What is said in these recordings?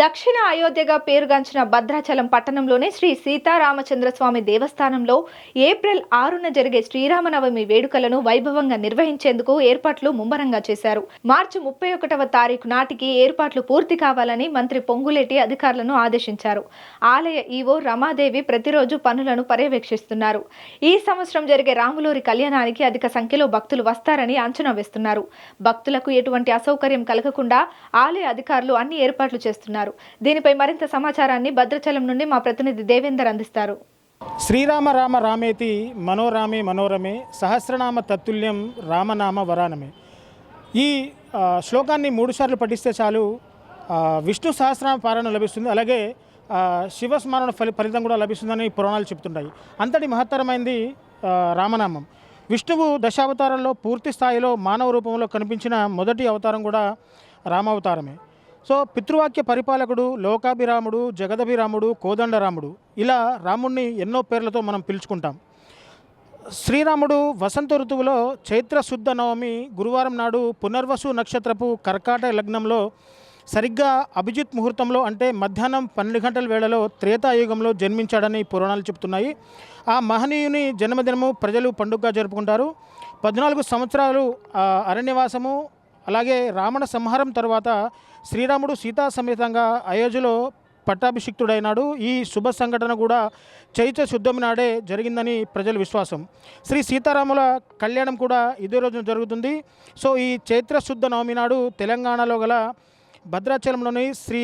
దక్షిణ అయోధ్యగా పేరుగాంచిన భద్రాచలం పట్టణంలోని శ్రీ సీతారామచంద్ర స్వామి దేవస్థానంలో ఏప్రిల్ ఆరున జరిగే శ్రీరామనవమి వేడుకలను వైభవంగా నిర్వహించేందుకు ఏర్పాట్లు ముమ్మరంగా చేశారు. మార్చి ముప్పై ఒకటవ తారీఖు నాటికి ఏర్పాట్లు పూర్తి కావాలని మంత్రి పొంగులేటి అధికారులను ఆదేశించారు. ఆలయ ఈవో రమాదేవి ప్రతిరోజు పనులను పర్యవేక్షిస్తున్నారు. ఈ సంవత్సరం జరిగే రాములూరి కళ్యాణానికి అధిక సంఖ్యలో భక్తులు వస్తారని అంచనా వేస్తున్నారు. భక్తులకు ఎటువంటి అసౌకర్యం కలగకుండా ఆలయ అధికారులు అన్ని ఏర్పాట్లు చేస్తున్నారు. దీనిపై మరింత సమాచారాన్ని భద్రాచలం నుండి మా ప్రతినిధి దేవేందర్ అందిస్తారు. శ్రీరామ రామ రామేతి మనోరామే మనోరమే సహస్రనామ తత్తుల్యం రామనామ వరానమే. ఈ శ్లోకాన్ని మూడుసార్లు పఠిస్తే చాలు విష్ణు సహస్రనామ పారాయణ లభిస్తుంది. అలాగే శివస్మరణ ఫలి ఫలితం కూడా లభిస్తుందని పురాణాలు చెప్తుంటాయి. అంతటి మహత్తరమైంది రామనామం. విష్ణువు దశావతారంలో పూర్తి స్థాయిలో మానవ రూపంలో కనిపించిన మొదటి అవతారం కూడా రామావతారమే. సో పితృవాక్య పరిపాలకుడు లోకాభిరాముడు జగదభిరాముడు కోదండరాముడు ఇలా రాముణ్ణి ఎన్నో పేర్లతో మనం పిలుచుకుంటాం. శ్రీరాముడు వసంత ఋతువులో చైత్ర శుద్ధ నవమి గురువారం నాడు పునర్వసు నక్షత్రపు కర్కాట లగ్నంలో సరిగ్గా అభిజిత్ ముహూర్తంలో అంటే మధ్యాహ్నం పన్నెండు గంటల వేళలో త్రేతాయుగంలో జన్మించాడని పురాణాలు చెబుతున్నాయి. ఆ మహనీయుని జన్మదినము ప్రజలు పండుగగా జరుపుకుంటారు. పద్నాలుగు సంవత్సరాలు అరణ్యవాసము అలాగే రావణ సంహారం తర్వాత శ్రీరాముడు సీతా సమేతంగా అయోధ్యలో పట్టాభిషిక్తుడైనాడు. ఈ శుభ సంఘటన కూడా చైత్ర శుద్ధమి నాడే జరిగిందని ప్రజల విశ్వాసం. శ్రీ సీతారాముల కళ్యాణం కూడా ఇదే రోజున జరుగుతుంది. సో ఈ చైత్ర శుద్ధ నవమి నాడు తెలంగాణలో గల భద్రాచలంలోని శ్రీ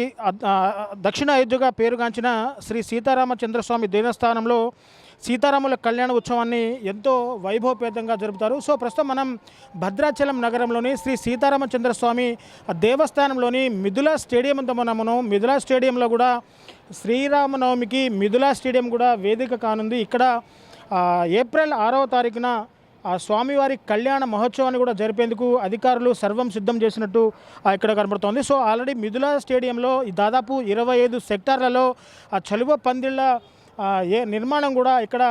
దక్షిణ అయోధ్యగా పేరుగాంచిన శ్రీ సీతారామచంద్రస్వామి దేవస్థానంలో సీతారాముల కళ్యాణ ఉత్సవాన్ని ఎంతో వైభవపేతంగా జరుపుతారు. సో ప్రస్తుతం మనం భద్రాచలం నగరంలోని శ్రీ సీతారామచంద్ర స్వామి దేవస్థానంలోని మిథులా స్టేడియం అంతా మనము మిథులా స్టేడియంలో కూడా శ్రీరామనవమికి మిథులా స్టేడియం కూడా వేదిక కానుంది. ఇక్కడ ఏప్రిల్ ఆరవ తారీఖున ఆ స్వామివారి కళ్యాణ మహోత్సవాన్ని కూడా జరిపేందుకు అధికారులు సర్వం సిద్ధం చేసినట్టు ఇక్కడ కనబడుతోంది. సో ఆల్రెడీ మిథులా స్టేడియంలో దాదాపు ఇరవై ఐదు సెక్టార్లలో ఆ చలువ పందిళ్ళ ఏ నిర్మాణం కూడా ఇక్కడ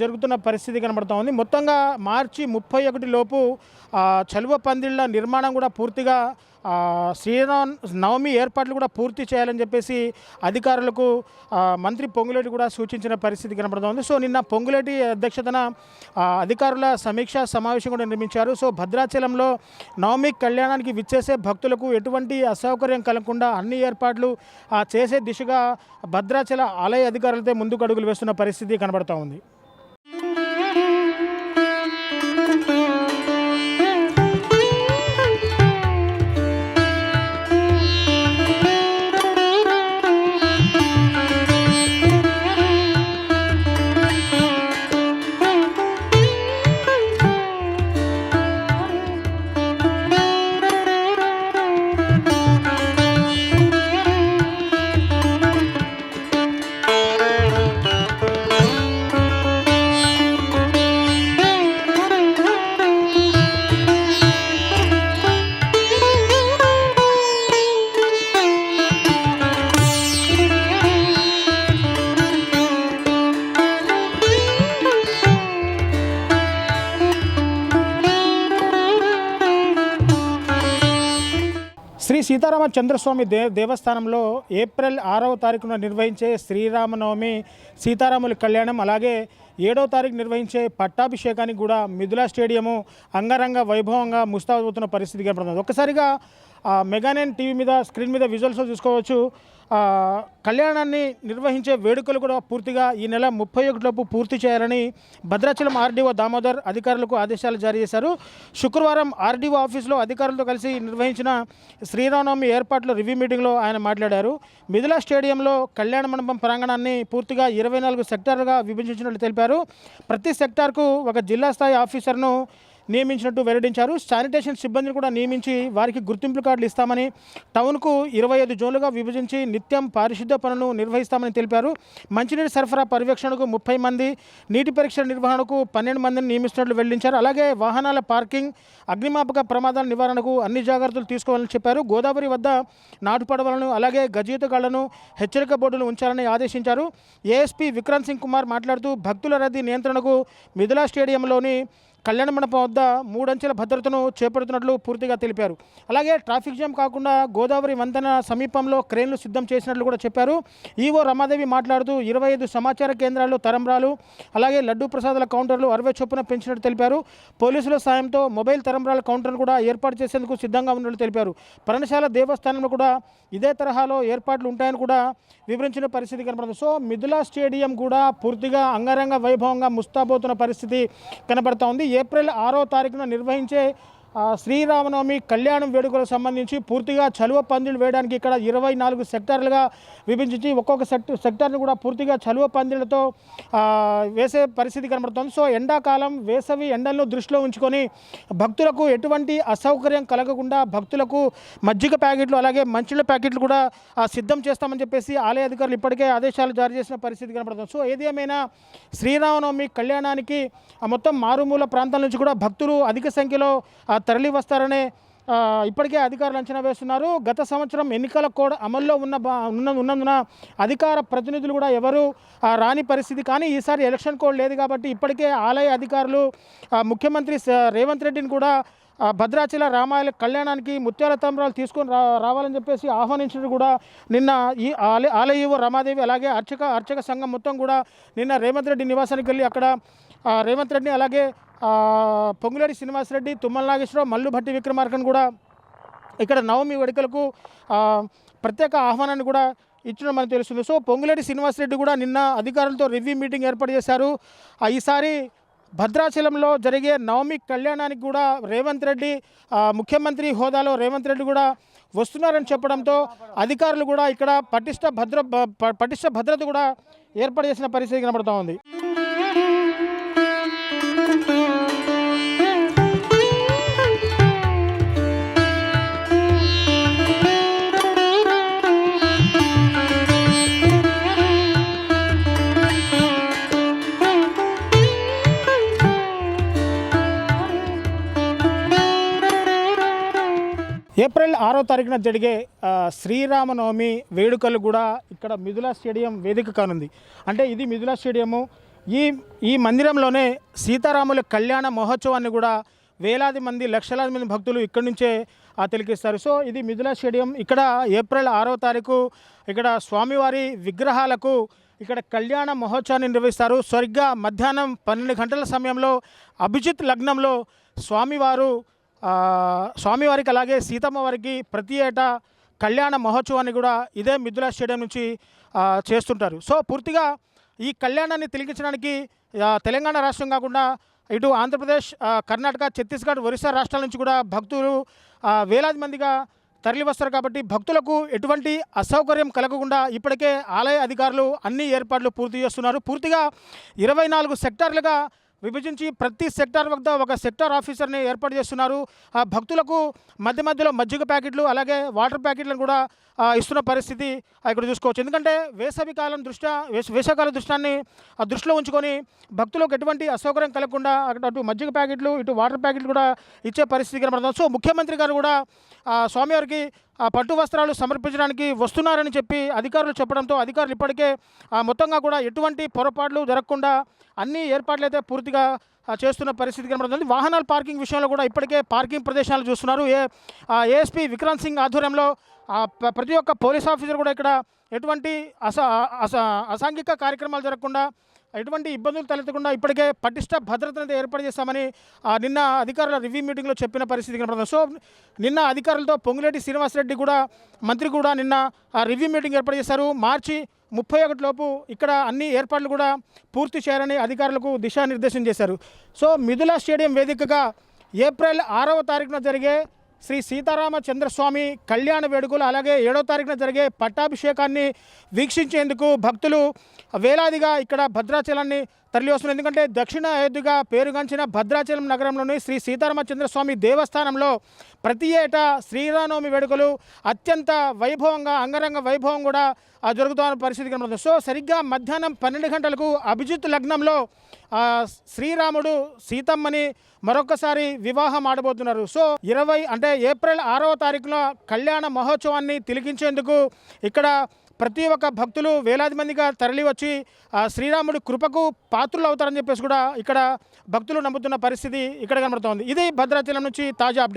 జరుగుతున్న పరిస్థితి కనబడుతూ ఉంది. మొత్తంగా మార్చి ముప్పై ఒకటి లోపు చలువ పందిళ్ళ నిర్మాణం కూడా పూర్తిగా శ్రీరామ్ నవమి ఏర్పాట్లు కూడా పూర్తి చేయాలని చెప్పేసి అధికారులకు మంత్రి పొంగులేటి కూడా సూచించిన పరిస్థితి కనబడుతూ ఉంది సో నిన్న పొంగులేటి అధ్యక్షతన అధికారుల సమీక్ష సమావేశం కూడా నిర్మించారు. సో భద్రాచలంలో నవమి కళ్యాణానికి విచ్చేసే భక్తులకు ఎటువంటి అసౌకర్యం కలగకుండా అన్ని ఏర్పాట్లు ఆ, చేసే దిశగా భద్రాచల ఆలయ అధికారులతో ముందుకు అడుగులు వేస్తున్న పరిస్థితి కనబడుతూ ఉంది. సీతారామ చంద్రస్వామి దే దేవస్థానంలో ఏప్రిల్ ఆరవ తారీఖున నిర్వహించే శ్రీరామనవమి సీతారాముల కళ్యాణం అలాగే ఏడవ తారీఖు నిర్వహించే పట్టాభిషేకానికి కూడా మిథులా స్టేడియము అంగరంగ వైభవంగా ముస్తాబవుతున్న పరిస్థితి కనపడుతుంది ఒక్కసారిగా మెగానైన్ టీవీ మీద స్క్రీన్ మీద విజువల్స్ చూసుకోవచ్చు. కళ్యాణాన్ని నిర్వహించే వేడుకలు కూడా పూర్తిగా ఈ నెల ముప్పై ఒకటిలోపు పూర్తి చేయాలని భద్రాచలం ఆర్డీఓ దామోదర్ అధికారులకు ఆదేశాలు జారీ చేశారు. శుక్రవారం ఆర్డీఓ ఆఫీసులో అధికారులతో కలిసి నిర్వహించిన శ్రీరామనవమి ఏర్పాట్ల రివ్యూ మీటింగ్లో ఆయన మాట్లాడారు. మిథిలా స్టేడియంలో కళ్యాణ మండపం ప్రాంగణాన్ని పూర్తిగా ఇరవై నాలుగు సెక్టార్లుగా విభజించినట్లు తెలిపారు. ప్రతి సెక్టార్కు ఒక జిల్లా స్థాయి ఆఫీసర్ను నియమించినట్టు వెల్లడించారు. శానిటేషన్ సిబ్బందిని కూడా నియమించి వారికి గుర్తింపు కార్డులు ఇస్తామని టౌన్కు ఇరవై ఐదు జోన్లుగా విభజించి నిత్యం పారిశుద్ధ పనులు నిర్వహిస్తామని తెలిపారు. మంచినీటి సరఫరా పర్యవేక్షణకు ముప్పై మంది నీటి పరీక్షల నిర్వహణకు పన్నెండు మందిని నియమిస్తున్నట్లు వెల్లడించారు. అలాగే వాహనాల పార్కింగ్ అగ్నిమాపక ప్రమాదాల నివారణకు అన్ని జాగ్రత్తలు తీసుకోవాలని చెప్పారు. గోదావరి వద్ద నాటు పడవలను అలాగే గజీతగాళ్ళను హెచ్చరిక బోర్డులు ఉంచాలని ఆదేశించారు. ఏఎస్పీ విక్రాంత్ సింగ్ కుమార్ మాట్లాడుతూ భక్తుల రద్దీ నియంత్రణకు మిథులా స్టేడియంలోని కళ్యాణ మండపం వద్ద మూడంచెల భద్రతను చేపడుతున్నట్లు పూర్తిగా తెలిపారు. అలాగే ట్రాఫిక్ జామ్ కాకుండా గోదావరి వంతెన సమీపంలో క్రేన్లు సిద్ధం చేసినట్లు కూడా చెప్పారు. ఈవో రమాదేవి మాట్లాడుతూ ఇరవై ఐదు సమాచార కేంద్రాలు తరంబ్రాలు అలాగే లడ్డూ ప్రసాదాల కౌంటర్లు అరవై చొప్పున పెంచినట్టు తెలిపారు. పోలీసుల సాయంతో మొబైల్ తరంబ్రాల కౌంటర్ను కూడా ఏర్పాటు చేసేందుకు సిద్ధంగా ఉన్నట్లు తెలిపారు. పర్ణశాల దేవస్థానంలో కూడా ఇదే తరహాలో ఏర్పాట్లు ఉంటాయని కూడా వివరించిన పరిస్థితి కనబడుతుంది సో మిథులా స్టేడియం కూడా పూర్తిగా అంగరంగ వైభవంగా ముస్తాబోతున్న పరిస్థితి కనబడుతోంది ఏప్రిల్ ఆరో తారీఖున నిర్వహించే శ్రీరామనవమి కళ్యాణం వేడుకలకు సంబంధించి పూర్తిగా చలువ పందిళ్ళు వేయడానికి ఇక్కడ ఇరవై నాలుగు సెక్టార్లుగా విభజించి ఒక్కొక్క సెక్ట సెక్టార్ని కూడా పూర్తిగా చలువ పందిళ్ళతో వేసే పరిస్థితి కనబడుతుంది. సో ఎండాకాలం వేసవి ఎండలను దృష్టిలో ఉంచుకొని భక్తులకు ఎటువంటి అసౌకర్యం కలగకుండా భక్తులకు మజ్జిగ ప్యాకెట్లు అలాగే మంచిళ్ళ ప్యాకెట్లు కూడా సిద్ధం చేస్తామని చెప్పేసి ఆలయ అధికారులు ఇప్పటికే ఆదేశాలు జారీ చేసిన పరిస్థితి కనబడుతుంది. సో ఏది ఏమైనా శ్రీరామనవమి కళ్యాణానికి మొత్తం మారుమూల ప్రాంతాల నుంచి కూడా భక్తులు అధిక సంఖ్యలో తరలి వస్తారనే ఇప్పటికే అధికారులు అంచనా వేస్తున్నారు. గత సంవత్సరం ఎన్నికల కోడ్ అమల్లో ఉన్న బా- ఉన్న ఉన్నందున అధికార ప్రతినిధులు కూడా ఎవరు రాని పరిస్థితి. కానీ ఈసారి ఎలక్షన్ కోడ్ లేదు కాబట్టి ఇప్పటికే ఆలయ అధికారులు ముఖ్యమంత్రి రేవంత్ రెడ్డిని కూడా భద్రాచల రామాయణ కళ్యాణానికి ముత్యాల తంబ్రాలు తీసుకొని రా రావాలని చెప్పేసి ఆహ్వానించినట్టు కూడా నిన్న ఈ ఆలయ ఆలయ రమాదేవి అలాగే అర్చక అర్చక సంఘం మొత్తం కూడా నిన్న రేవంత్ రెడ్డి నివాసానికి వెళ్ళి అక్కడ రేవంత్ రెడ్డి అలాగే పొంగులేడి పొంగులేటి శ్రీనివాసరెడ్డి తుమ్మల నాగేశ్వరరావు మల్లు భట్టి విక్రమార్కన్ కూడా ఇక్కడ నవమి వేడుకలకు ప్రత్యేక ఆహ్వానాన్ని కూడా ఇచ్చడం మనకు తెలుస్తుంది. సో పొంగులేటి శ్రీనివాసరెడ్డి కూడా నిన్న అధికారులతో రివ్యూ మీటింగ్ ఏర్పాటు చేశారు. ఈసారి భద్రాచలంలో జరిగే నవమి కళ్యాణానికి కూడా రేవంత్ రెడ్డి ముఖ్యమంత్రి హోదాలో రేవంత్ రెడ్డి కూడా వస్తున్నారని చెప్పడంతో అధికారులు కూడా ఇక్కడ పటిష్ట భద్ర ప- పటిష్ట భద్రత కూడా ఏర్పాటు చేసిన పరిస్థితి కనబడుతూ ఉంది. ఏప్రిల్ ఆరో తారీఖున జరిగే శ్రీరామనవమి వేడుకలు కూడా ఇక్కడ మిథులా స్టేడియం వేదిక కానుంది. అంటే ఇది మిథులా స్టేడియము. ఈ ఈ మందిరంలోనే సీతారాముల కళ్యాణ మహోత్సవాన్ని కూడా వేలాది మంది లక్షలాది మంది భక్తులు ఇక్కడి నుంచే ఆ, తిలకిస్తారు. సో ఇది మిథులా స్టేడియం. ఇక్కడ ఏప్రిల్ ఆరో తారీఖు ఇక్కడ స్వామివారి విగ్రహాలకు ఇక్కడ కళ్యాణ మహోత్సవాన్ని నిర్వహిస్తారు. సరిగ్గా మధ్యాహ్నం పన్నెండు గంటల సమయంలో అభిజిత్ లగ్నంలో స్వామివారు స్వామివారికి అలాగే సీతమ్మ వారికి ప్రతి ఏటా కళ్యాణ మహోత్సవాన్ని కూడా ఇదే మిథులా స్టేడియం నుంచి చేస్తుంటారు. సో పూర్తిగా ఈ కళ్యాణాన్ని తిలకించడానికి తెలంగాణ రాష్ట్రం కాకుండా ఇటు ఆంధ్రప్రదేశ్ కర్ణాటక ఛత్తీస్గఢ్ ఒరిస్సా రాష్ట్రాల నుంచి కూడా భక్తులు వేలాది మందిగా తరలి వస్తారు కాబట్టి భక్తులకు ఎటువంటి అసౌకర్యం కలగకుండా ఇప్పటికే ఆలయ అధికారులు అన్ని ఏర్పాట్లు పూర్తి చేస్తున్నారు. పూర్తిగా ఇరవై నాలుగు సెక్టార్లుగా విభజించి ప్రతి సెక్టార్ వద్ద ఒక సెక్టార్ ఆఫీసర్ని ఏర్పాటు చేస్తున్నారు. ఆ భక్తులకు మధ్య మధ్యలో మజ్జిగ ప్యాకెట్లు అలాగే వాటర్ ప్యాకెట్లను కూడా ఇస్తున్న పరిస్థితి ఇక్కడ చూసుకోవచ్చు. ఎందుకంటే వేసవి కాలం దృష్ట్యా వేస వేసవికాల దృష్టాన్ని ఆ దృష్టిలో ఉంచుకొని భక్తులకు ఎటువంటి అసౌకర్యం కలగకుండా అక్కడ అటు మజ్జిగ ప్యాకెట్లు ఇటు వాటర్ ప్యాకెట్లు కూడా ఇచ్చే పరిస్థితి కనబడుతుంది. సో ముఖ్యమంత్రి గారు కూడా స్వామివారికి ఆ పట్టు వస్త్రాలు సమర్పించడానికి వస్తున్నారని చెప్పి అధికారులు చెప్పడంతో అధికారులు ఇప్పటికే ఆ, మొత్తంగా కూడా ఎటువంటి పొరపాట్లు జరగకుండా అన్ని ఏర్పాట్లు అయితే పూర్తిగా చేస్తున్న పరిస్థితి కనబడుతుంది. వాహనాల పార్కింగ్ విషయంలో కూడా ఇప్పటికే పార్కింగ్ ప్రదేశాలు చూస్తున్నారు. ఏ ఏఎస్పీ విక్రాంత్ సింగ్ ఆధ్వర్యంలో ప్రతి ఒక్క పోలీస్ ఆఫీసర్ కూడా ఇక్కడ ఎటువంటి అస అస అసాంఘిక కార్యక్రమాలు జరగకుండా ఎటువంటి ఇబ్బందులు తలెత్తకుండా ఇప్పటికే పటిష్ట భద్రతను ఏర్పాటు చేస్తామని ఆ, నిన్న అధికారుల రివ్యూ మీటింగ్లో చెప్పిన పరిస్థితి కనపడుతుంది. సో నిన్న అధికారులతో పొంగులేటి శ్రీనివాసరెడ్డి కూడా మంత్రి కూడా నిన్న ఆ రివ్యూ మీటింగ్ ఏర్పాటు చేశారు. మార్చి ముప్పై ఒకటిలోపు ఇక్కడ అన్ని ఏర్పాట్లు కూడా పూర్తి చేయాలని అధికారులకు దిశానిర్దేశం చేశారు. సో మిథులా స్టేడియం వేదికగా ఏప్రిల్ ఆరవ తారీఖున జరిగే శ్రీ సీతారామచంద్రస్వామి కళ్యాణ వేడుకలు అలాగే ఏడో తారీఖున జరిగే పట్టాభిషేకాన్ని వీక్షించేందుకు భక్తులు వేలాదిగా ఇక్కడ భద్రాచలాన్ని తరలి వస్తుంది ఎందుకంటే దక్షిణ అయోధ్యగా పేరుగాంచిన భద్రాచలం నగరంలోని శ్రీ సీతారామచంద్రస్వామి దేవస్థానంలో ప్రతి ఏటా శ్రీరామనవమి వేడుకలు అత్యంత వైభవంగా అంగరంగ వైభవం కూడా జరుగుతున్న పరిస్థితి కనబడుతుంది. సో సరిగ్గా మధ్యాహ్నం పన్నెండు గంటలకు అభిజిత్ లగ్నంలో శ్రీరాముడు సీతమ్మని మరొకసారి వివాహం ఆడబోతున్నారు. సో ఇరవై అంటే ఏప్రిల్ ఆరవ తారీఖున కళ్యాణ మహోత్సవాన్ని తిలికించేందుకు ఇక్కడ ప్రతి ఒక్క భక్తులు వేలాది మందిగా తరలి వచ్చి ఆ శ్రీరాముడి కృపకు పాత్రులు అవుతారని చెప్పేసి కూడా ఇక్కడ భక్తులు నమ్ముతున్న పరిస్థితి ఇక్కడ కనబడుతోంది. ఇది భద్రాచలం నుంచి తాజా అప్డేట్.